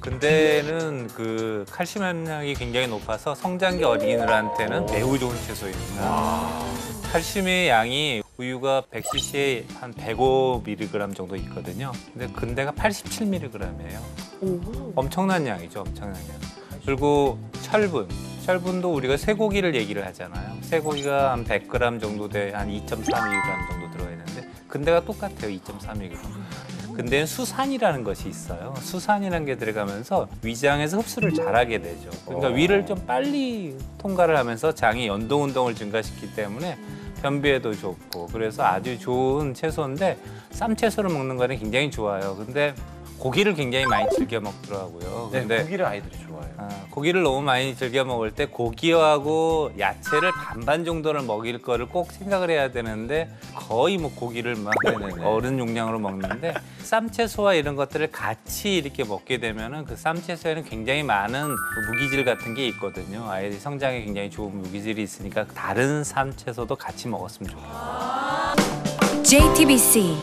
근데는 그 칼슘 함량이 굉장히 높아서 성장기 어린이들한테는 매우 좋은 채소입니다. 칼슘의 양이 우유가 100cc에 한 105mg 정도 있거든요. 근데 근대가 87mg이에요. 엄청난 양이죠, 엄청난 양. 그리고 철분. 철분도 우리가 쇠고기를 얘기를 하잖아요. 쇠고기가 한 100g 정도 돼, 한 2.4mg 정도 들어있는데, 근대가 똑같아요, 2.4mg. 근데는 수산이라는 것이 있어요. 수산이라는 게 들어가면서 위장에서 흡수를 잘하게 되죠. 그러니까 위를 좀 빨리 통과를 하면서 장이 연동 운동을 증가시키기 때문에 변비에도 좋고 그래서 아주 좋은 채소인데 쌈 채소를 먹는 거는 굉장히 좋아요. 근데 고기를 굉장히 많이 즐겨 먹더라고요. 네, 근데 고기를 아이들이 좋아해요. 아, 고기를 너무 많이 즐겨 먹을 때 고기하고 야채를 반반 정도를 먹일 거를 꼭 생각을 해야 되는데 거의 뭐 고기를 막 어른 용량으로 먹는데 쌈채소와 이런 것들을 같이 이렇게 먹게 되면은 그 쌈채소에는 굉장히 많은 그 무기질 같은 게 있거든요. 아이들 성장에 굉장히 좋은 무기질이 있으니까 다른 쌈채소도 같이 먹었으면 좋겠어요. JTBC